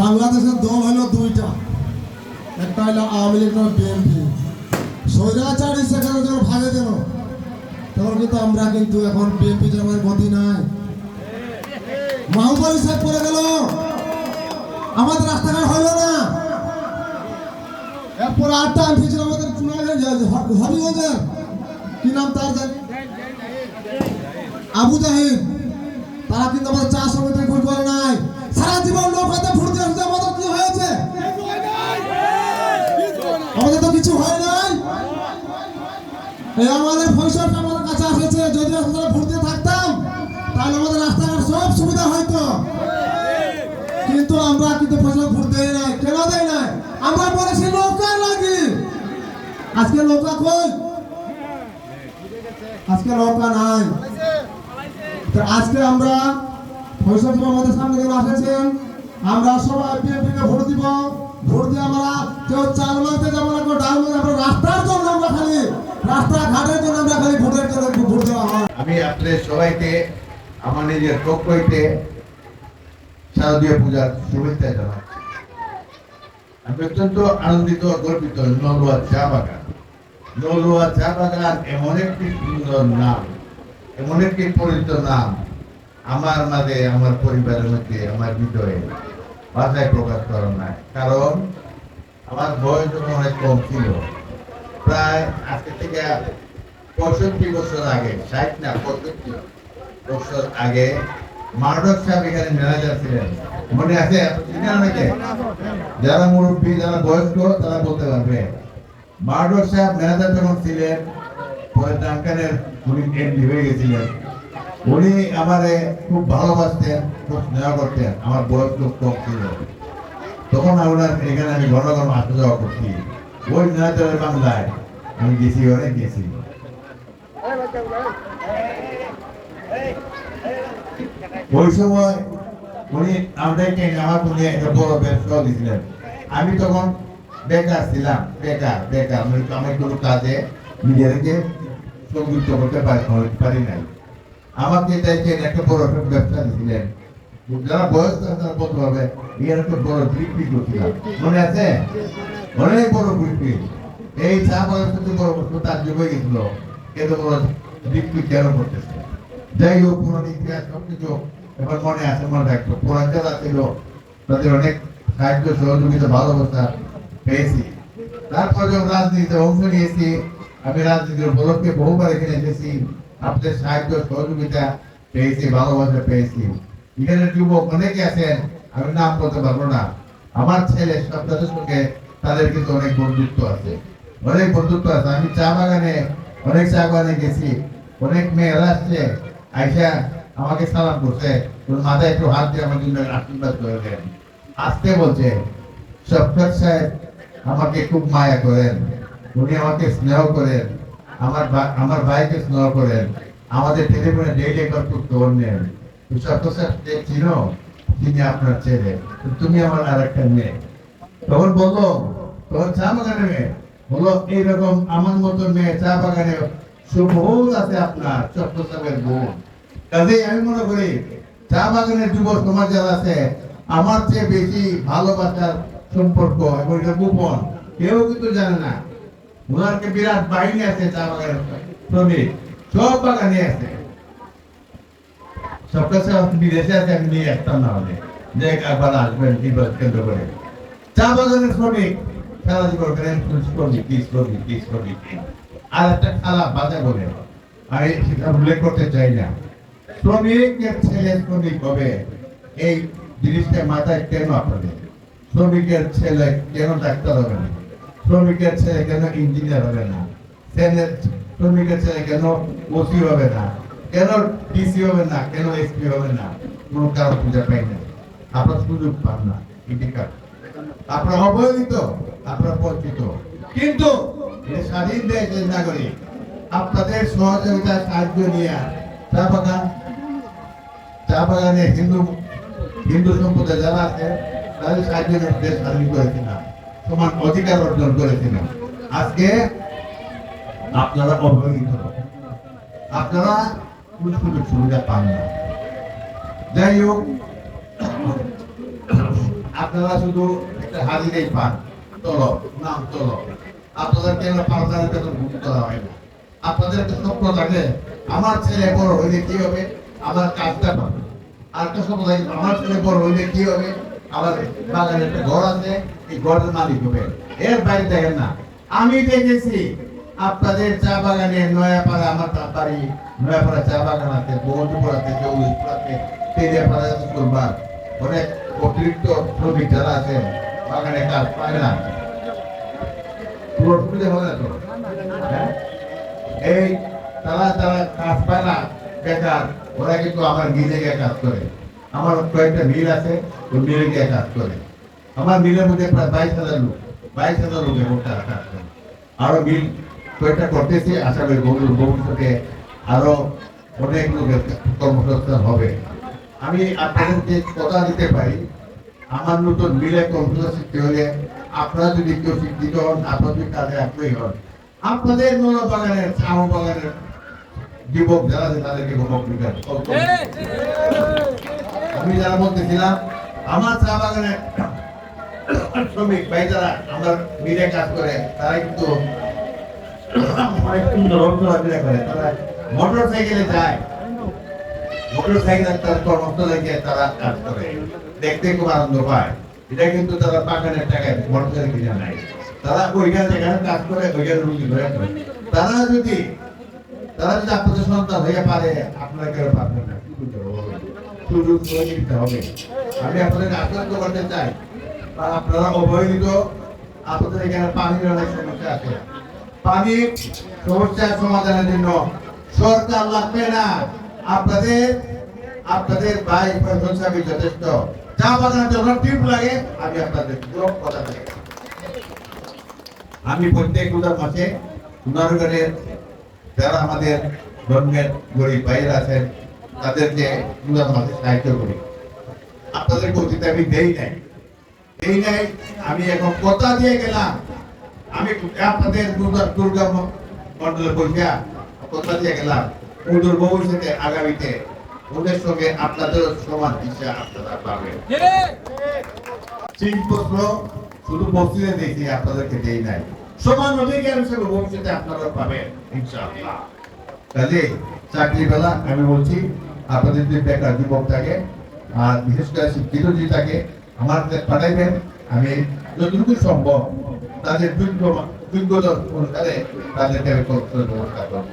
বাংলাদেশের দল হলো দুইটা। একটা হলো আওয়ামী লীগ বিএনপি। স্বৈরাচারী সেখানে যখন ভাগে দিল তখন কিন্তু আমরা কিন্তু এখন বিএনপি জামার গতি নাই। মাহুবালি সাহেব পড়ে গেল। আমাদের রাস্তাঘাট হইল না। এরপর আটটা আনছিল আমাদের চুনাগঞ্জ হবিগঞ্জের কি নাম তার জানি? আবু জাহিদ তারা কিন্তু আমাদের চা সমিতি ভুল করে নাই। সারা জীবন লোক হাতে ফুটতে আসছে আমাদের কি হয়েছে আমাদের তো কিছু হয় নাই এই আমাদের পয়সাটা আমাদের কাছে এসেছে যদি আমরা ভুলতে থাকতাম, তাহলে আমাদের রাস্তাঘাট সব সুবিধা হয়তো কিন্তু আমরা কিন্তু পয়সা ভোট দেই নাই, কেন দেই নাই? আমরা বলেছি, নৌকা লাগি। আজকে নৌকা কই? আজকে নৌকা নাই। আজকে আমরা পয়সা দিব আমাদের সামনে কেন এসেছেন আমরা সবাই বিএনপি ভোট দিব। ভোট দিয়ে আমরা কেউ চাল মারতে যাব না, কেউ ডাল মারতে আমরা রাস্তার জন্য আমরা খালি রাস্তা ঘাটের জন্য আমরা খালি ভোটের জন্য ভোট দেওয়া হয়। আমি আপনাদের সবাইকে আমার নিজের পক্ষ হইতে শারদীয় পূজার শুভেচ্ছা জানাচ্ছি। আমি অত্যন্ত আনন্দিত গর্বিত নলুয়া চা বাগান। নলুয়া চা বাগান এমন একটি সুন্দর নাম, এমন একটি পরিচিত নাম আমার মাঝে, আমার পরিবারের মধ্যে, আমার হৃদয়ে ভাষায় প্রকাশ করা নাই। কারণ আমার বয়স যখন অনেক কম ছিল প্রায় আজকে থেকে পঁয়ষট্টি বছর আগে, ষাট না, পঁয়ষট্টি বছর আগে সাহেব এখানে ম্যানেজার ছিলেন। মনে আছে? অনেকে যারা মুরব্বী, যারা বয়স্ক, তারা বলতে পারবে। মার্ডক সাহেব ম্যানেজার যখন ছিলেন, পরে ডাক্তারের উনি এমডি হয়ে গেছিলেন। উনি আমারে খুব ভালোবাসতেন, খুব স্নেহ করতেন। আমার বয়স খুব কম ছিল। তখন আমরা এখানে আমি ঘন ঘন আসা যাওয়া করছি। ওই ম্যানেজারের বাংলায় আমি গেছি অনেক গেছি ওই সময় উনি আমাদেরকে আমার উনি একটা বড় ব্যবসা দিয়েছিলেন আমি তখন বেকার ছিলাম বেকার বেকার আমি কোনো কাজে নিজেকে সংযুক্ত করতে পারি নাই আমাকে দেখেন একটা বড় ব্যবসা দিয়েছিলেন যারা বয়স তারা বলতে এর একটা বড় বিক্রি করছিলাম মনে আছে অনেক বড় বিক্রি এই চা বয়স থেকে বড় তার হয়ে গেছিল। এত বড় বিক্রি কেন করতেছে? যাই হোক পুরনো ইতিহাস সবকিছু এবার মনে আছে, মনে রাখতো পুরান যারা ছিল, তাদের অনেক সাহায্য, সহযোগিতা, ভালোবাসা পেয়েছি। তারপর যখন রাজনীতিতে অংশ নিয়েছি, আমি রাজনীতির বলককে বহুবার এখানে এসেছি। আপনাদের সাহায্য, সহযোগিতা পেয়েছি, ভালোবাসা পেয়েছি। এখানে যুবক অনেকে আছেন, আমি নাম বলতে পারব না। আমার ছেলে সব সঙ্গে তাদের কিন্তু অনেক বন্ধুত্ব আছে। অনেক বন্ধুত্ব আছে। আমি চা বাগানে, অনেক চা বাগানে গেছি। অনেক মেয়েরা আসছে। আইসা আমাকে সালাম করছে। মাথায় একটু হাত দিয়ে আমার জন্য আশীর্বাদ করে দেন। আসতে বলছে সফটর সাহেব আমাকে খুব মায়া করেন। উনি আমাকে স্নেহ করেন। আমার আমার ভাইকে স্নেহ করেন। আমাদের টেলিফোনে ডেইলি কর্তৃত্ব নেন সফটর সাহেব চিনো? তিনি আপনার ছেলে। তুমি আমার আর একটা মেয়ে। তখন বলল তখন চা বাগানে মেয়ে বলল এইরকম আমার মতো মেয়ে চা বাগানে সুবহুল আছে আপনার চট্ট সাহেবের বোন। কাজে আমি মনে করি, চা বাগানের যুব সমাজ যারা আছে, আমার চেয়ে বেশি ভালোবাসার সম্পর্ক এবং এটা গোপন। কেউ কিন্তু জানে না। ওনারকে বিরাট বাহিনী আছে চা বাগানের শ্রমিক, সব বাগানে আছে। সব কাছে বিদেশে আছে, আমি নিয়ে আসতাম না হলে। যে একবার আসবেন নির্বাচন কেন্দ্র করে। চা বাগানের শ্রমিক খেলা জীবন করেন শ্রমিক কি শ্রমিক কি শ্রমিক আর একটা বাজা আমি সেটা উল্লেখ করতে চাই না। শ্রমিকের ছেলে হবে, এই জিনিসটা মাথায় কেন আপনাদের? শ্রমিকের ছেলে কেন ডাক্তার হবে না? শ্রমিকের ছেলে কেন ইঞ্জিনিয়ার হবে না? শ্রমিকের ছেলে কেন ওসি হবে না? কেন ডিসি হবে না? কেন এসপি হবে না? কোনো কারণ খুঁজে পাই না। আপনার সুযোগ পান না কারণ অবহেলিত। আপনারা বঞ্চিত কিন্তু স্বাধীন দেশের নাগরিক, আপনাদের সহযোগিতা সাহায্য নিয়ে চা বাগান, চা বাগানে হিন্দু হিন্দু সম্প্রদায় যারা আছে, তাদের সাহায্য দেশ স্বাধীন করেছিলাম, সমান অধিকার অর্জন করেছিলাম। আজকে আপনারা অবহেলিত আপনারা কোনো সুযোগ সুবিধা পান না। যাই হোক, আপনারা শুধু একটা হাজিরেই পান। আমার ছেলে বড় হইলে কি হবে? আমার কাজটা পাবে আর একটা স্বপ্ন আমার ছেলে বড় হইলে কি হবে? আমার বাগানে একটা ঘর আছে, এই ঘরের মালিক হবে। এর বাইরে দেখেন না, আমি দেখেছি, আপনাদের চা বাগানে নয়াপাড়া, আমার বাড়ি নয়াপাড়া চা বাগান আছে আছে তেলিয়াপাড়া আছে কুরবান অনেক অতিরিক্ত শ্রমিক যারা আছে বাগানে কাজ পায় না? পুরো সুবিধা হবে না তো? হ্যাঁ? এই তারা তারা কাজ পায় না, বেকার। ওরা কিন্তু আমার মিলে গিয়ে কাজ করে। আমার কয়েকটা মিল আছে, ওই মিলে গিয়ে কাজ করে। আমার মিলের মধ্যে প্রায় বাইশ হাজার লোক, বাইশ হাজার লোক এবং তারা কাজ করে। আরও মিল কয়েকটা করতেছি, আশা করি ভবিষ্যতে আরও অনেক লোকের কর্মসংস্থান হবে। আমি আপনাদেরকে কথা দিতে পারি আমার নতুন মিলে কম্পিউটার শিখতে হলে আপনারা যদি কেউ শিক্ষিত হন আপনারা যদি কাজে আগ্রহী হন, আপনাদের নোনা বাগানের আম বাগানের যুবক যারা আছে, তাদেরকে উপকৃত আমি যারা বলতেছিলাম, আমার চা বাগানের শ্রমিক ভাই যারা, আমার মিলে কাজ করে তারা কিন্তু অনেক সুন্দর চলাফেরা করে, তারা মোটর সাইকেলে যায়। তার কাজ করে। দেখতে তারা ওইখানে কাজ করে আপনারা সুযোগ হবে। আমি আপনাদের আপনারা আপনাদের এখানে পানির অনেক সমস্যা আছে। পানির সমস্যা সমাধানের জন্য সরকার লাগবে না। আপনাদের আপনাদের ভাই প্রশাসন সাহেব যথেষ্ট। জন্য টিপ লাগে, আমি আপনাদের পুরো কথা আমি প্রত্যেক উদার মাসে সুন্দরগড়ের যারা আমাদের ধর্মের গরিব ভাইয়ের আছেন, তাদেরকে উদার মাসে সাহায্য করি। আপনাদের গতিতে আমি দেই নাই। দেই নাই, আমি এখন কথা দিয়ে গেলাম। আমি আপনাদের দুর্গা মন্ডলে বসিয়া কথা দিয়ে গেলাম। ওদের ভবিষ্যতে আগামীতে ওদের সঙ্গে আপনাদের সমান দিশা আপনারা পাবেন। তিন প্রশ্ন শুধু মসজিদে দেখি আপনাদেরকে দেই নাই। সমান অধিকার হিসেবে ভবিষ্যতে আপনারা পাবেন ইনশাআল্লাহ। কাজে চাকরি বেলা আমি বলছি আপনাদের যদি বেকার যুবক থাকে আর বিশেষ করে শিক্ষিত যদি থাকে আমার পাঠাইবেন আমি যতটুকু সম্ভব তাদের যোগ্য যোগ্যতা অনুসারে তাদেরকে আমি ব্যবস্থা করব।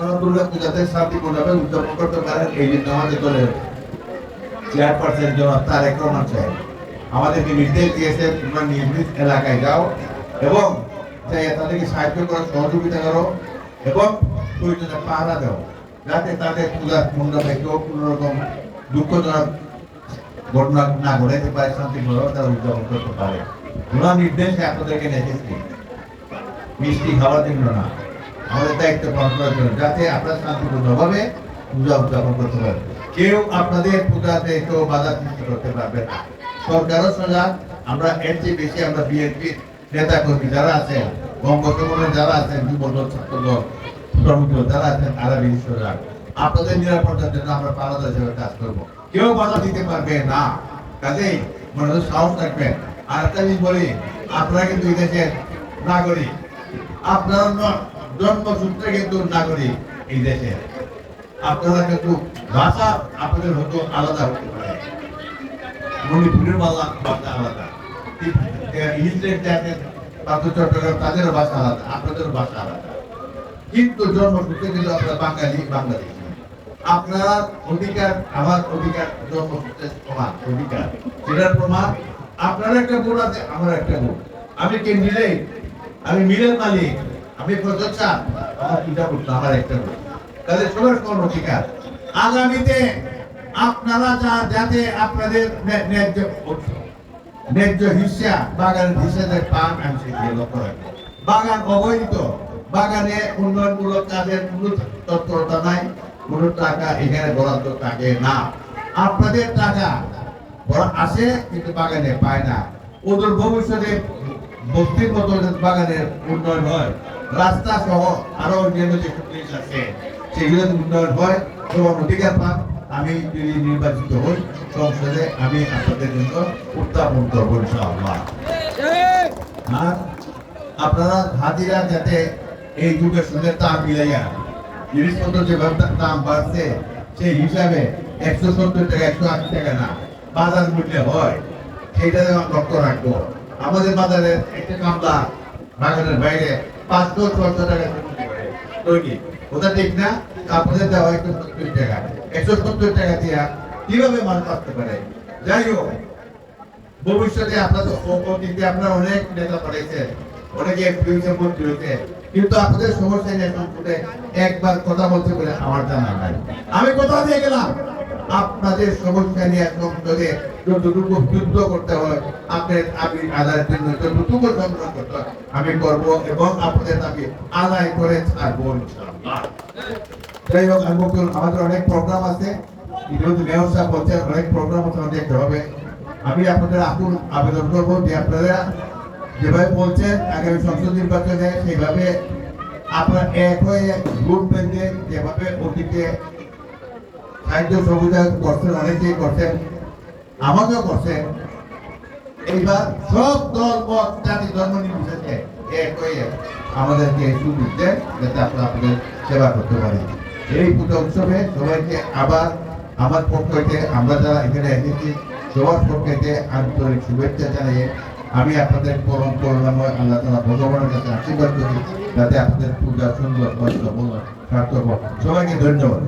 আপনারা দুর্গা পূজাতে শান্তিপূর্ণভাবে উদযাপন করতে পারেন, এই জন্য আমাদের দলের চেয়ারপারসন জনাব তারেক রহমান সাহেব। আমাদেরকে নির্দেশ দিয়েছে তোমরা নিজ এলাকায় যাও এবং তাদেরকে সাহায্য করো, সহযোগিতা করো এবং প্রয়োজনে পাহারা দাও, যাতে তাদের পূজার মণ্ডপে কেউ কোনো রকম দুঃখজনক ঘটনা না ঘটাইতে পারে, শান্তিপূর্ণভাবে তারা উদযাপন করতে পারে। ওনার নির্দেশে আপনাদেরকে নেতেছি মিষ্টি খাওয়ার জন্য না। আমাদের দায়িত্ব পালন করার জন্য, যাতে আপনারা শান্তিপূর্ণভাবে পূজা উদযাপন করতে পারেন কেউ আপনাদের পূজাতে কেউ বাধা সৃষ্টি করতে পারবে না। সরকারও সজাগ, আমরা এর চেয়ে বেশি আমরা বিএনপি নেতা কর্মী যারা আছেন বঙ্গ যারা আছেন যুব দল ছাত্র শ্রমিক যারা আছেন, তারা বেশি সজাগ। আপনাদের নিরাপত্তার জন্য আমরা পালাদা হিসেবে কাজ করব। কেউ বাধা দিতে পারবে না। কাজেই মনে সাহস রাখবেন আর একটা জিনিস বলি, আপনারা কিন্তু এই দেশের নাগরিক, আপনারা জন্মসূত্রে কিন্তু নাগরিক এই দেশে। আপনারা কিন্তু ভাষা আপনাদের হয়তো আলাদা হতে পারে। মণিপুরের ভাষা আলাদা। তাদেরও ভাষা আলাদা আপনাদেরও ভাষা আলাদা। কিন্তু জন্মসূত্রে কিন্তু আপনারা বাঙালি বাংলাদেশি আপনার অধিকার, আমার অধিকার জন্মসূত্রে সমান অধিকার। সেটার প্রমাণ আপনার একটা ভোট আছে, আমার একটা ভোট। আমি কে মিলে? আমি মিলের মালিক। আমি তাহলে সবার আগামীতে আপনারা যা, যাতে আপনাদের ন্যায্য হিসা পান আমি লক্ষ্য বাগান অবৈধ, বাগানে উন্নয়নমূলক কাজের কোনো তৎপরতা নাই, কোনো টাকা এখানে বরাদ্দ থাকে না। আপনাদের টাকা আসে কিন্তু বাগানে পায় না। ওদের ভবিষ্যতে বস্তির মতো বাগানের উন্নয়ন হয়। রাস্তা সহ আরও অন্যান্য যে জিনিস আছে সেগুলো উন্নয়ন হয়। এবং অধিকার পান আমি যদি নির্বাচিত হই, সংসদে আমি আপনাদের জন্য উত্থাপন করব আর আপনারা হাজিরা যাতে এই যুগের সঙ্গে তাল মিলাইয়া, জিনিসপত্র যেভাবে দাম বাড়ছে, সেই হিসাবে একশো সত্তর টাকা, একশো আশি টাকা না, বাজার মূল্যে হয়, সেইটা লক্ষ্য রাখব। আমাদের বাজারে একটা কামলা বাগানের বাইরে পাঁচ পাঁচশো ছশো টাকা দৈনিক ওটা ঠিক না? আপনাদের দেওয়া একশো সত্তর টাকা। একশো সত্তর টাকা দিয়া কীভাবে মানুষ আসতে পারে? যাই হোক, ভবিষ্যতে আপনাদের অতীতে আপনারা অনেক নেতা পাঠাইছেন অনেকে হয়েছে মন্ত্রী হয়েছে। কিন্তু আপনাদের সমস্যা নিয়ে একবার কথা বলতে বলে আমার জানা নাই। আমি কথা দিয়ে গেলাম? আপনাদের সমস্যা নিয়ে সংসদে যতটুকু যুদ্ধ করতে হয় আপনার আমি আদায়ের জন্য যতটুকু সংগ্রহ করতে হয়, আমি করব এবং আপনাদের দাবি আদায় করে ছাড়বো যাই হোক আমি আমাদের অনেক প্রোগ্রাম আছে। ইতিমধ্যে মেয়র সাহেব অনেক প্রোগ্রাম দেখতে হবে। আমি আপনাদের আবেদন করব যে আপনারা যেভাবে বলছেন, আগামী সংসদ নির্বাচনে সেইভাবে আপনারা এক হয়ে যেভাবে অতীতে সাহায্য সহযোগিতা করছেন অনেকেই করছেন আমাকেও করছেন এইবার সব দল, মত, জাতি, ধর্ম নির্বিশেষে এক হয়ে আমাদেরকে সুযোগ যাতে আমরা আপনাদের সেবা করতে পারি। এই পুজো উৎসবে সবাইকে আবার আমার পক্ষ থেকে আমরা যারা এখানে এসেছি, সবার পক্ষ থেকে আন্তরিক শুভেচ্ছা জানিয়ে আমি আপনাদের পরম করুণাময় আল্লাহ তালা ভগবানের কাছে আশীর্বাদ করি, যাতে আপনাদের পূজা সুন্দর সার্থক সবাইকে ধন্যবাদ।